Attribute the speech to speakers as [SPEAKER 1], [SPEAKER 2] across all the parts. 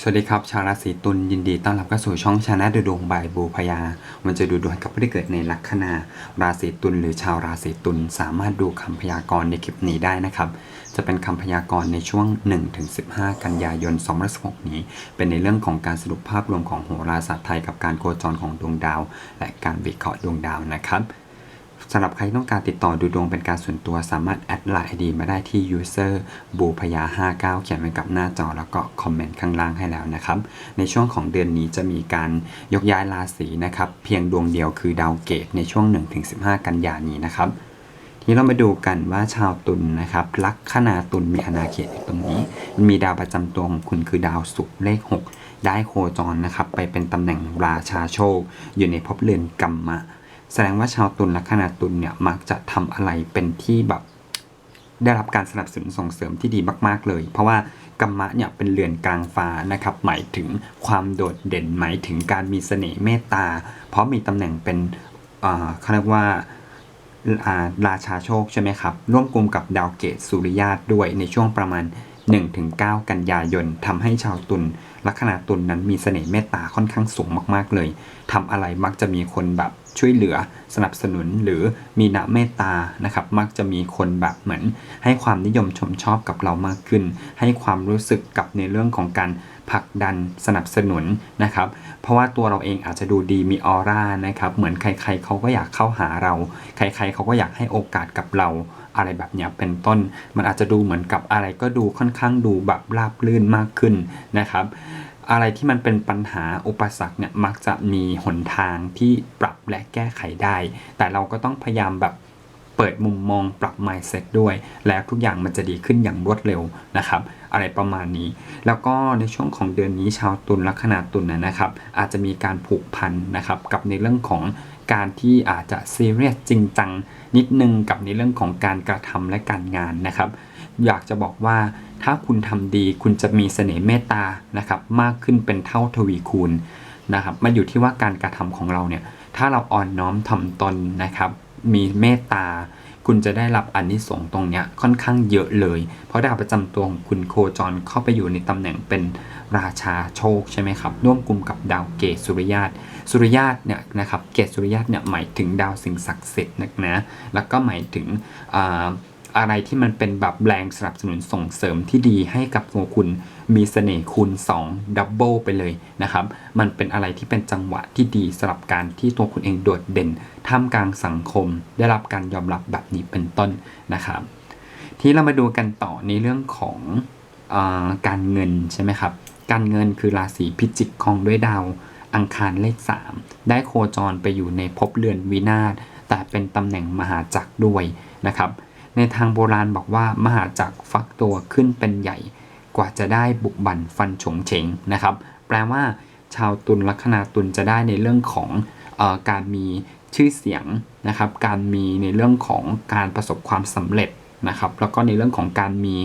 [SPEAKER 1] สวัสดีครับ ชาวราศีตุลยินดีต้อนรับเข้าสู่ช่องชาแนลดูดวงบายบูพยา มันจะดูดวงกับผู้ที่เกิดในลัคนาราศีตุลหรือชาวราศีตุลสามารถดูคำพยากรณ์ในคลิปนี้ได้นะครับ จะเป็นคำพยากรณ์ในช่วง 1-15 กันยายน2016นี้ เป็นในเรื่องของการสรุปภาพรวมของโหราศาสตร์ไทยกับการโคจรของดวงดาว และการวิเคราะห์ดวงดาวนะครับ สำหรับใครต้องการติดต่อดูดวงเป็นการส่วนตัวสามารถแอดไลน์ไอดีมาได้ที่ user บูพยา59 เขียนไว้กับหน้าจอแล้วก็คอมเมนต์ข้างล่างให้แล้วนะครับ ในช่วงของเดือนนี้จะมีการยกย้ายราศีนะครับ เพียงดวงเดียวคือดาวเกตในช่วง 1-15 กันยานี้นะครับทีนี้เรามาดูกันว่าชาวตุลนะครับลัคนาตุลมีอาณาเขตอยู่ตรงนี้ มีดาวประจำตัวของคุณคือดาวศุกร์เลข6ได้โคจรนะครับไปเป็นตำแหน่งราชาโชค อยู่ในภพเรือนกัมมะ แสดงว่าชาวตุลลัคนาตุลเนี่ยมักจะทำอะไรเป็นที่แบบ ได้รับการสนับสนุนส่งเสริมที่ดีมาก ๆ เลย เพราะว่ากัมมะเนี่ยเป็นเรือนกลางฟ้านะครับ หมายถึงความโดดเด่นหมายถึงการมีเสน่ห์เมตตา เพราะมีตำแหน่งเป็นเขาเรียกว่าอ่าราชาโชคใช่ไหมครับ ร่วมกลุ่มกับดาวเกตสุริยาตด้วยในช่วงประมาณ 1-9 กันยายนทำให้ชาวตุลลัคนาตุลนั้นมีเสน่ห์เมตตาค่อนข้างสูงมากๆเลยทำอะไรมักจะมีคนแบบช่วยเหลือสนับสนุนหรือมีนะเมตตานะครับ มักจะมีคนแบบเหมือน ให้ความนิยมชมชอบกับเรามากขึ้น ให้ความรู้สึกกับในเรื่องของการผลักดันสนับสนุนนะครับ เพราะว่าตัวเราเองอาจจะดูดีมีออร่านะครับ เหมือนใครๆเขาก็อยากเข้าหาเรา ใครๆเขาก็อยากให้โอกาสกับเรา อะไรแบบนี้เป็นต้น มันอาจจะดูเหมือนกับอะไรก็ดูค่อนข้างดูแบบราบลื่นมากขึ้นนะครับ อะไรที่มันเป็นปัญหาอุปสรรคเนี่ยมักจะมีหนทางที่ปรับและแก้ไขได้ แต่เราก็ต้องพยายามแบบเปิดมุมมองปรับ mindset ด้วย แล้วทุกอย่างมันจะดีขึ้นอย่างรวดเร็วนะครับ อะไรประมาณนี้ แล้วก็ในช่วงของเดือนนี้ชาวตุลลัคนาตุลนนะครับ อาจจะมีการผูกพันนะครับกับในเรื่องของ การที่อาจจะซีเรียสจริงจังนิดนึงกับในเรื่องของการกระทำและการงานนะครับ อยากจะบอกว่าถ้าคุณทำดีคุณจะมีเสน่ห์เมตตานะครับมากขึ้นเป็นเท่าทวีคูณนะครับมาอยู่ที่ว่าการกระทำของเราเนี่ยถ้าเราอ่อนน้อมทำตนนะครับ มีเมตตา คุณจะได้รับอนนิสงส์ตรงเนี้ยค่อนข้างเยอะเลย เพราะดาวประจำตัวของคุณโคจรเข้าไปอยู่ในตำแหน่งเป็นราชาโชคใช่ไหมครับ ร่วมกลุ่มกับดาวเกตสุริยาตสุริยาตเนี่ยนะครับ เกตสุริยาตเนี่ยหมายถึงดาวสิ่งศักดิ์สิทธิ์นะนะ แล้วก็หมายถึง อะไรที่มันเป็นแบบแรงสนับสนุนส่งเสริมที่ดีให้กับตัวคุณมีเสน่ห์คูณ2ดับเบิลไปเลยนะครับ มันเป็นอะไรที่เป็นจังหวะที่ดีสำหรับการที่ตัวคุณเองโดดเด่นท่ามกลางสังคม ได้รับการยอมรับแบบนี้เป็นต้นนะครับ ที่เรามาดูกันต่อในเรื่องของอการเงินใช่ไหมครับ การเงินคือราศีพิจิกของด้วยดาวอังคารเลข 3 ได้โคจรไปอยู่ในภพเรือนวินาศแต่เป็นตำแหน่งมหาจักรด้วยนะครับ ในทางโบราณบอกว่ามหาจักรฟักตัวขึ้นเป็นใหญ่ กว่าจะได้บุกบั่นฟันฉงเฉงนะครับ แปลว่า ชาวตุลลัคนาตุลจะได้ในเรื่องของออการมีชื่อเสียงนะครับ การมีในเรื่องของการประสบความสำเร็จนะครับ แล้วก็ในเรื่องของการมี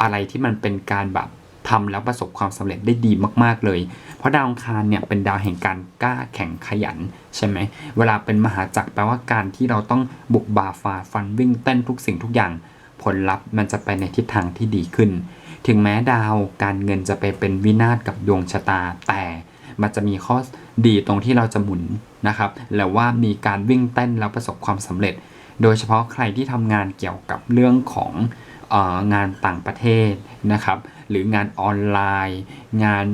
[SPEAKER 1] อะไรที่มันเป็นการแบบ ทำแล้วประสบความสำเร็จได้ดีมาก ๆ เลย เพราะดาวอังคารเนี่ยเป็นดาวแห่งการกล้าแข่งขยันใช่ไหม เวลาเป็นมหาจักรแปลว่าการที่เราต้องบุกบ่าฝ่าฟันวิ่งเต้นทุกสิ่งทุกอย่าง ผลลัพธ์มันจะไปในทิศทางที่ดีขึ้น ถึงแม้ดาวการเงินจะไปเป็นวินาศกับดวงชะตา แต่มันจะมีข้อดีตรงที่เราจะหมุนนะครับ แล้วว่ามีการวิ่งเต้นแล้วประสบความสำเร็จ โดยเฉพาะใครที่ทำงานเกี่ยวกับเรื่องของอองานต่างประเทศนะครับ หรืองานออนไลน์ งาน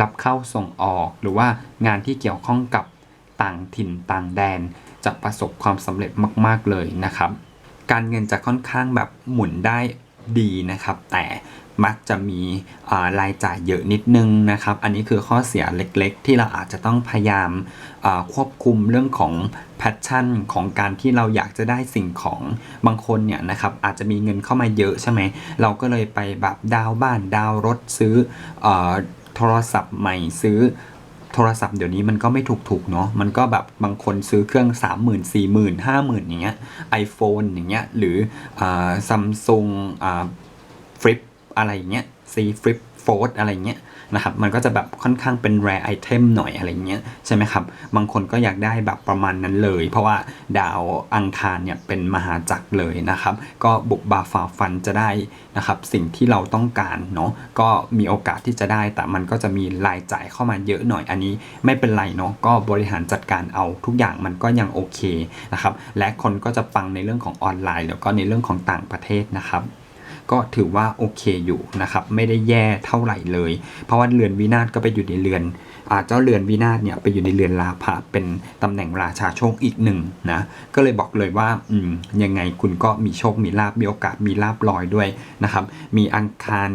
[SPEAKER 1] รับเข้าส่งออก หรือว่างานที่เกี่ยวข้องกับต่างถิ่นต่างแดน จะประสบความสำเร็จมาก ๆ เลยนะครับ การเงินจะค่อนข้างแบบหมุนได้ดีนะครับ แต่มักจะมีรายจ่ายเยอะนิดนึงนะครับ อันนี้คือข้อเสียเล็กๆ ที่เราอาจจะต้องพยายามควบคุมเรื่องของ พชชั่นของการที่เราอยากจะได้สิ่งของบางคนเนี่ยนะครับอาจจะมีเงินเข้ามาเยอะใช่ไหมเราก็เลยไปแบบดาวบ้านดาวรถซื้ออโทรศัพท์ใหม่ซื้อโทรศัพท์เดี๋ยวนี้มันก็ไม่ถูกๆเนาะ มันก็แบบบางคนซื้อเครื่อง 3 0 0 0 0 4 0 0 0 0 5 0,000อย่างเงี้ย iPhone อย่างเงี้ย หรือซัมซุงฟลิปอะไรอย่างเงี้ย C Flip โฟร์อะไรเงี้ยนะครับมันก็จะแบบค่อนข้างเป็นแรไอเทมหน่อยอะไรเงี้ยใช่ไหมครับ บางคนก็อยากได้แบบประมาณนั้นเลย เพราะว่าดาวอังคารเนี่ยเป็นมหาจักรเลยนะครับ ก็บุกบาฝ่าฟันจะได้นะครับสิ่งที่เราต้องการเนาะก็มีโอกาสที่จะได้ แต่มันก็จะมีรายจ่ายเข้ามาเยอะหน่อยอันนี้ไม่เป็นไรเนาะก็บริหารจัดการเอาทุกอย่างมันก็ยังโอเคนะครับและคนก็จะฟังในเรื่องของออนไลน์ แล้วก็ในเรื่องของต่างประเทศนะครับ ก็ถือว่าโอเคอยู่นะครับไม่ได้แย่เท่าไหร่เลย เพราะว่าเรือนวินาศก็ไปอยู่ในเรือนอเจ้าเรือนวินาศเนี่ยไปอยู่ในเรือนลาภะเป็นตำแหน่งราชาโชคอีกหนึ่งนะก็เลยบอกเลยว่าอืมยังไงคุณก็มีโชคมีลาบมีโอกาสมีลาบลอยด้วยนะครับมีอังคาร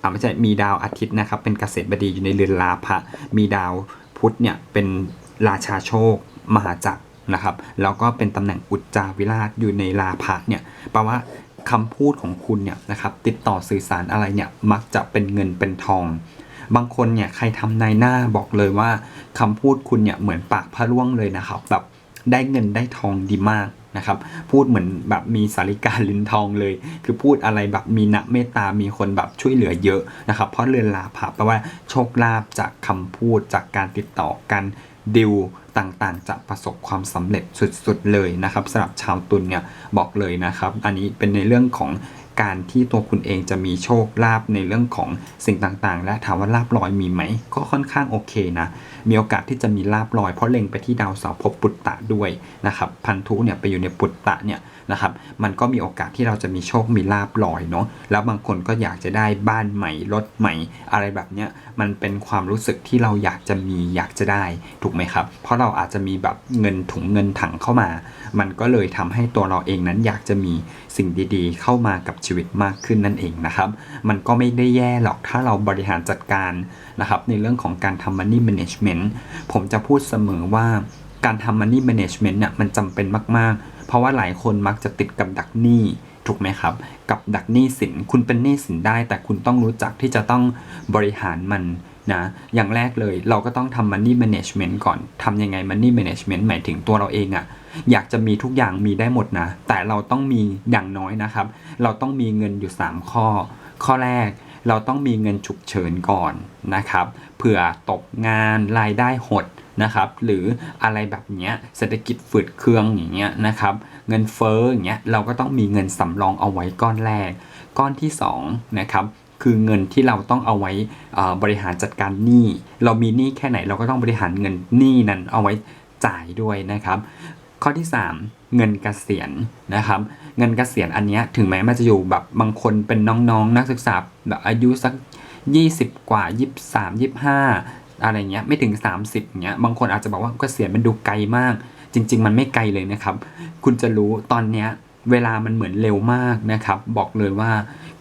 [SPEAKER 1] อ่าไม่ใช่มีดาวอาทิตย์นะครับเป็นเกษตรบดีอยู่ในเรือนลาภะมีดาวพุธเนี่ยเป็นราชาโชคมหาจักรนะครับแล้วก็เป็นตำแหน่งอุจจาวิราชอยู่ในลาภะเนี่ยแปลว่า คำพูดของคุณเนี่ยนะครับติดต่อสื่อสารอะไรเนี่ยมักจะเป็นเงินเป็นทอง บางคนเนี่ยใครทำนายหน้าบอกเลยว่าคำพูดคุณเนี่ยเหมือนปากพระร่วงเลยนะครับแบบได้เงินได้ทองดีมากนะครับพูดเหมือนแบบมีสาริกาลิ้นทองเลย คือพูดอะไรแบบมีนะเมตตามีคนแบบช่วยเหลือเยอะนะครับเพราะเรือนลาภแปลว่าโชคลาภจากคำพูดจากการติดต่อกันดิว ต่างๆ จะประสบความสำเร็จสุดๆเลยนะครับสำหรับชาวตุลเนี่ยบอกเลยนะครับ อันนี้เป็นในเรื่องของ การที่ตัวคุณเองจะมีโชคลาภในเรื่องของสิ่งต่างๆ และถามว่าลาบลอยมีไหม ก็ค่อนข้างโอเคนะ มีโอกาสที่จะมีลาบลอยเพราะเล็งไปที่ดาวเสาร์ภพปุตตะด้วยนะครับพันธุเนี่ยไปอยู่ในปุตตะเนี่ยนะครับมันก็มีโอกาสที่เราจะมีโชคมีลาบลอยเนาะแล้วบางคนก็อยากจะได้บ้านใหม่รถใหม่ อะไรแบบเนี้ยมันเป็นความรู้สึกที่เราอยากจะมีอยากจะได้ถูกไหมครับ เพราะเราอาจจะมีแบบเงินถุงเงินถังเข้ามา มันก็เลยทำให้ตัวเราเองนั้นอยากจะมีสิ่งดีๆ เข้ามากับชีวิตมากขึ้นนั่นเองนะครับ มันก็ไม่ได้แย่หรอกถ้าเราบริหารจัดการนะครับ ในเรื่องของการทำ money management ผมจะพูดเสมอว่าการทำ money management เนี่ยมันจำเป็นมาก ๆ เพราะว่าหลายคนมักจะติดกับดักหนี้ถูกไหมครับ กับดักหนี้สิน คุณเป็นหนี้สินได้ แต่คุณต้องรู้จักที่จะต้องบริหารมันนะ อย่างแรกเลยเราก็ต้องทำ money management ก่อนทำยังไง money management หมายถึงตัวเราเองอะ อยากจะมีทุกอย่างมีได้หมดนะ แต่เราต้องมีอย่างน้อยนะครับ เราต้องมีเงินอยู่ 3 ข้อ ข้อแรกเราต้องมีเงินฉุกเฉินก่อนนะครับเผื่อตกงานรายได้หดนะครับหรืออะไรแบบเนี้ยเศรษฐกิจฝืดเคืองอย่างเงี้ยนะครับเงินเฟ้ออย่างเงี้ยเราก็ต้องมีเงินสำรองเอาไว้ก้อนแรก ก้อนที่2นะครับคือเงินที่เราต้องเอาไว้บริหารจัดการหนี้ เรามีหนี้แค่ไหนเราก็ต้องบริหารเงินหนี้นั้นเอาไว้จ่ายด้วยนะครับ ข้อที่ 3 เงินเกษียณนะครับ เงินเกษียณอันนี้ถึงแม้มันจะอยู่แบบบางคนเป็นน้องๆนักศึกษาแบบอายุสัก 20 กว่า 23 25 อะไรเงี้ยไม่ถึง 30เงี้ยบางคนอาจจะบอกว่าเกษียณมันดูไกลมาก จริง ๆ มันไม่ไกลเลยนะครับ คุณจะรู้ตอนเนี้ยเวลามันเหมือนเร็วมากนะครับ บอกเลยว่า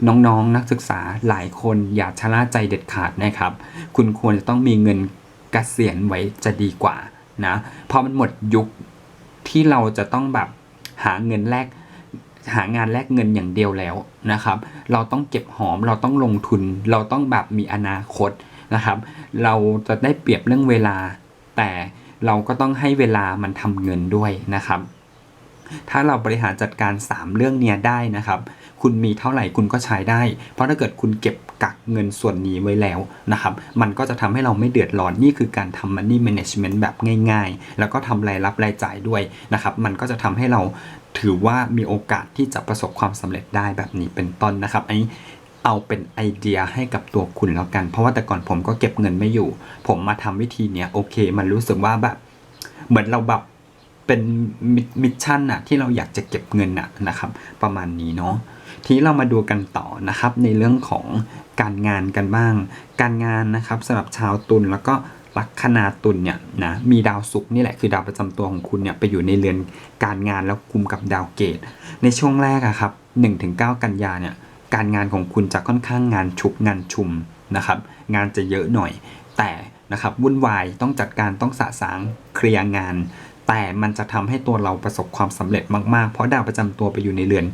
[SPEAKER 1] น้องๆนนักศึกษาหลายคนอย่าชะล่าใจเด็ดขาดนะครับ คุณควรจะต้องมีเงินเกษียณไว้จะดีกว่านะพราะมันหมดยุค ที่เราจะต้องแบบหาเงินแลกหางานแลกเงินอย่างเดียวแล้วนะครับ เราต้องเก็บหอมเราต้องลงทุน เราต้องแบบมีอนาคตนะครับ เราจะได้เปรียบเรื่องเวลา แต่เราก็ต้องให้เวลามันทำเงินด้วยนะครับ ถ้าเราบริหารจัดการ 3 เรื่องเนี้ยได้นะครับ คุณมีเท่าไหร่คุณก็ใช้ได้ เพราะถ้าเกิดคุณเก็บกักเงินส่วนนี้ไว้แล้วนะครับ มันก็จะทำให้เราไม่เดือดร้อน นี่คือการทำ money management แบบง่ายๆ แล้วก็ทำรายรับรายจ่ายด้วยนะครับ มันก็จะทำให้เราถือว่ามีโอกาสที่จะประสบความสำเร็จได้แบบนี้เป็นต้นนะครับอันนี้เอาเป็นไอเดียให้กับตัวคุณแล้วกัน เพราะว่าแต่ก่อนผมก็เก็บเงินไม่อยู่ ผมมาทำวิธีเนี้ยโอเค มันรู้สึกว่าแบบเหมือนเราแบบ เป็นมิชชั่นอะที่เราอยากจะเก็บเงินอะนะครับ ประมาณนี้เนาะทีเรามาดูกันต่อนะครับ ในเรื่องของการงานกันบ้าง การงานนะครับสำหรับชาวตุลแล้วก็ลัคนาตุลเนี่ยนะมีดาวศุกร์นี่แหละคือดาวประจำตัวของคุณเนี่ยไปอยู่ในเรือนการงานแล้วคุมกับดาวเกต ในช่วงแรกอะครับ1-9 กันยาเนี่ยการงานของคุณจะค่อนข้างงานชุกงานชุมนะครับ งานจะเยอะหน่อย แต่นะครับวุ่นวายต้องจัดการต้องสะสางเคลียร์งาน แต่มันจะทำให้ตัวเราประสบความสำเร็จมากๆ เพราะดาวประจำตัวไปอยู่ในเรือน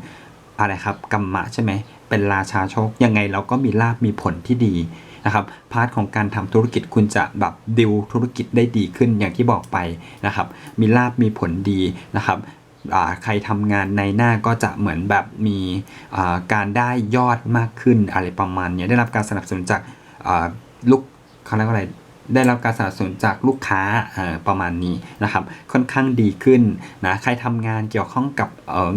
[SPEAKER 1] อะไรครับกรรมะใช่ไหมเป็นราชาโชค ยังไงเราก็มีลาบมีผลที่ดีนะครับพาร์ทของการทำธุรกิจคุณจะแบบดิวธุรกิจได้ดีขึ้นอย่างที่บอกไปนะครับ มีลาบมีผลดีนะครับใครทำงานในหน้าก็จะเหมือนแบบมีการได้ยอดมากขึ้นอะไรประมาณนี้ได้รับการสนับสนุนจากลูกเขาเรียกว่าอะไร ได้รับการสนับสนุนจากลูกค้าประมาณนี้นะครับ ค่อนข้างดีขึ้นนะใครทำงานเกี่ยวข้องกับ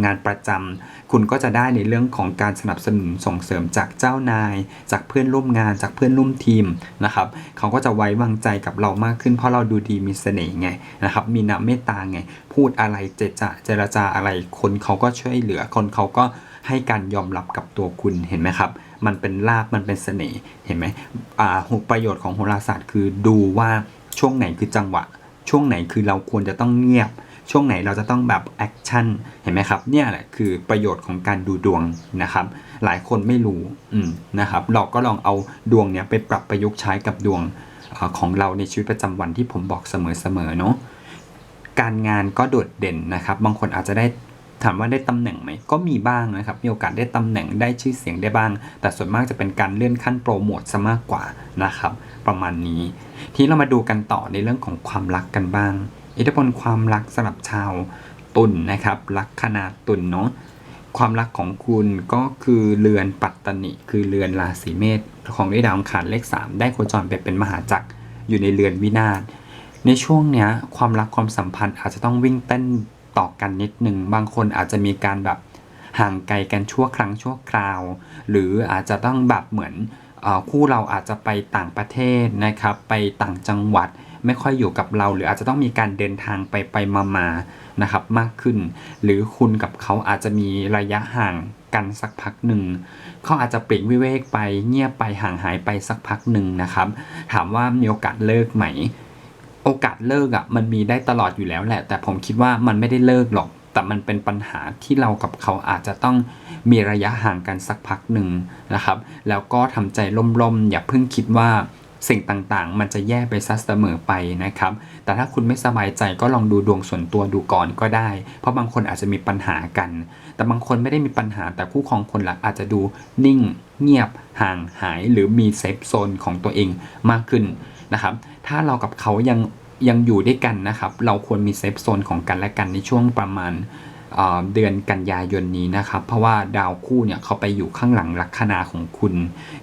[SPEAKER 1] งานประจำคุณก็จะได้ในเรื่องของการสนับสนุนส่งเสริมจากเจ้านาย จากเพื่อนร่วมงานจากเพื่อนร่วมทีมนะครับเขาก็จะไว้วางใจกับเรามากขึ้น เพราะเราดูดีมีเสน่ห์ไงนะครับมีน้ำเมตตาไง พูดอะไรเจจะเจรจาอะไรคนเขาก็ช่วยเหลือคนเขาก็ให้การยอมรับกับตัวคุณเห็นไหมครับ มันเป็นลาบมันเป็นเสน่ห์เห็นไหมอ่าประโยชน์ของโหราศาสตร์คือดูว่าช่วงไหนคือจังหวะ ช่วงไหนคือเราควรจะต้องเงียบ ช่วงไหนเราจะต้องแบบแอคชั่นเห็นไหมครับเนี่ยแหละคือประโยชน์ของการดูดวงนะครับ หลายคนไม่รู้อืมนะครับเราก็ลองเอาดวงเนี้ยไปปรับประยุกต์ใช้กับดวงอของเราในชีวิตประจำวันที่ผมบอกเสมอๆเนาะการงานก็โดดเด่นนะครับ บางคนอาจจะได้ ถามว่าได้ตำแหน่งไหมก็มีบ้างนะครับ มีโอกาสได้ตำแหน่งได้ชื่อเสียงได้บ้าง แต่ส่วนมากจะเป็นการเลื่อนขั้นโปรโมทซะมากกว่านะครับ ประมาณนี้ ทีนี้เรามาดูกันต่อในเรื่องของความรักกันบ้าง อิทธิพลความรักสำหรับชาวตุลนนะครับ ลักคนาตุลเนาะความรักของคุณก็คือเรือนปัตตนิคือเรือนราศีเมษของด้วยดาวอังคารเลข 3 ได้โคจรไปเป็นมหาจักรอยู่ในเรือนวินาศในช่วงเนี้ยความรักความสัมพันธ์อาจจะต้องวิ่งเต้น ต่อกันนิดหนึ่งบางคนอาจจะมีการแบบห่างไกลกันชั่วครั้งชั่วคราว หรืออาจจะต้องแบบเหมือนอคู่เราอาจจะไปต่างประเทศนะครับไปต่างจังหวัดไม่ค่อยอยู่กับเรา หรืออาจจะต้องมีการเดินทางไปไปมามานะครับมากขึ้น หรือคุณกับเขาอาจจะมีระยะห่างกันสักพักหนึ่งเขาอาจจะปลีกวิเวกไปเงียบไปห่างหายไปสักพักหนึ่งนะครับ ถามว่ามีโอกาสเลิกไหม โอกาสเลิกอะ่ะมันมีได้ตลอดอยู่แล้วแหละ แต่ผมคิดว่ามันไม่ได้เลิกหรอก แต่มันเป็นปัญหาที่เรากับเขาอาจจะต้องมีระยะห่างกันสักพักหนึ่งนะครับ แล้วก็ทำใจล่มๆ อย่าเพิ่งคิดว่าสิ่งต่างๆ มันจะแย่ไปซะเสมอไปนะครับ แต่ถ้าคุณไม่สบายใจก็ลองดูดวงส่วนตัวดูก่อนก็ได้ เพราะบางคนอาจจะมีปัญหากัน แต่บางคนไม่ได้มีปัญหา แต่คู่ครองคนรักอาจจะดูนิ่ง เงียบห่างหายหรือมีเซฟโซนของตัวเองมากขึ้น นะครับ ถ้าเรากับเขายังยังอยู่ด้วยกันนะครับ เราควรมีเซฟโซนของกันและกันในช่วงประมาณเเดือนกันยายนนี้นะครับ เพราะว่าดาวคู่เนี่ยเขาไปอยู่ข้างหลังลัคนาของคุณ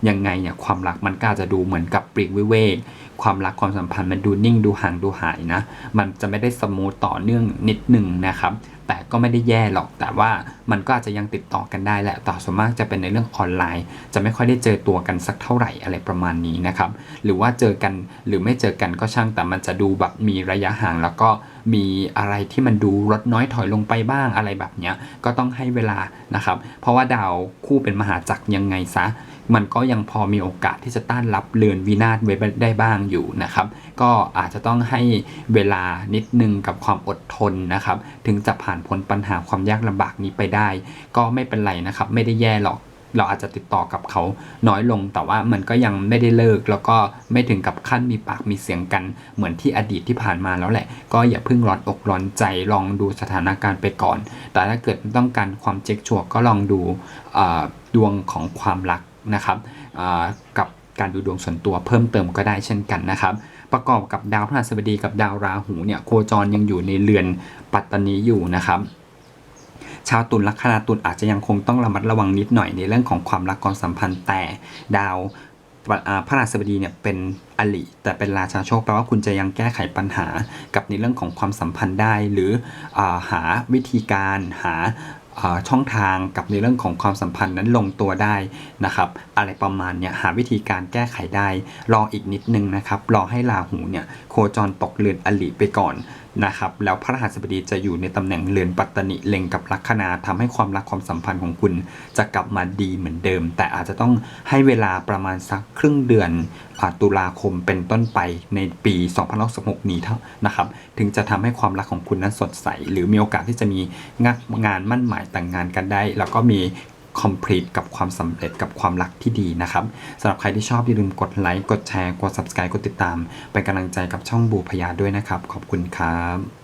[SPEAKER 1] ยังไงเนี่ยความรักมันก็อาจจะดูเหมือนกับปลีกวิเวกความรักความสัมพันธ์มันดูนิ่งดูห่างดูหายนะ มันจะไม่ได้สมูทต่อเนื่องนิดหนึ่งนะครับ แต่ก็ไม่ได้แย่หรอก แต่ว่ามันก็อาจจะยังติดต่อกันได้แหละแต่ส่วนมากจะเป็นในเรื่องออนไลน์ จะไม่ค่อยได้เจอตัวกันสักเท่าไหร่อะไรประมาณนี้นะครับ หรือว่าเจอกันหรือไม่เจอกันก็ช่างแต่มันจะดูแบบมีระยะห่างแล้วก็มีอะไรที่มันดูลดน้อยถอยลงไปบ้างอะไรแบบเนี้ยก็ต้องให้เวลานะครับ เพราะว่าดาวคู่เป็นมหาจักรยังไงซะ มันก็ยังพอมีโอกาสที่จะต้านรับเรือนวินาศไว้ได้บ้างอยู่นะครับ ก็อาจจะต้องให้เวลานิดนึงกับความอดทนนะครับ ถึงจะผ่านพ้นปัญหาความยากลำบากนี้ไปได้ ก็ไม่เป็นไรนะครับ ไม่ได้แย่หรอกเราอาจจะติดต่อกับเขาน้อยลง แต่ว่ามันก็ยังไม่ได้เลิก แล้วก็ไม่ถึงกับขั้นมีปากมีเสียงกันเหมือนที่อดีตที่ผ่านมาแล้วแหละ ก็อย่าเพิ่งร้อนอกร้อนใจลองดูสถานการณ์ไปก่อน แต่ถ้าเกิดต้องการความเช็คชัวร์ก็ลองดูดวงของความรัก นะครับกับการดูดวงส่วนตัวเพิ่มเติมก็ได้เช่นกันนะครับ ประกอบกับดาวพฤหัสบดีกับดาวราหูเนี่ยโคจรยังอยู่ในเรือนปัตตานีอยู่นะครับชาวตุลลัคนาตุลอาจจะยังคงต้องระมัดระวังนิดหน่อยในเรื่องของความรักความสัมพันธ์แต่ดาวพระราชบดีเนี่ยเป็นอลิแต่เป็นราชาโชคแปลว่าคุณจะยังแก้ไขปัญหากับในเรื่องของความสัมพันธ์ได้ หรืออาหาวิธีการหา ช่องทางกับในเรื่องของความสัมพันธ์นั้นลงตัวได้นะครับ อะไรประมาณเนี่ยหาวิธีการแก้ไขได้ รออีกนิดนึงนะครับ รอให้ราหูเนี่ยโคจรตกเรือนอลิไปก่อนนะครับแล้วพระรหัสบดีจะอยู่ในตำแหน่งเรือนปัตตนิเล็งกับลัคนาทำให้ความรักความสัมพันธ์ของคุณจะกลับมาดีเหมือนเดิม แต่อาจจะต้องให้เวลาประมาณสักครึ่งเดือนอตุลาคมเป็นต้นไปในปี2016นี้เท่านะครับถึงจะทำให้ความรักของคุณนั้นสดใส หรือมีโอกาสที่จะมีงานงานมั่นหมายแต่งงานกันได้ แล้วก็มี complete กับความสำเร็จกับความรักที่ดีนะครับสำหรับใครที่ชอบอย่าลืมกดไลค์กดแชร์กด subscribe กดติดตาม เป็นกำลังใจกับช่องบูพยาด้วยนะครับ ขอบคุณครับ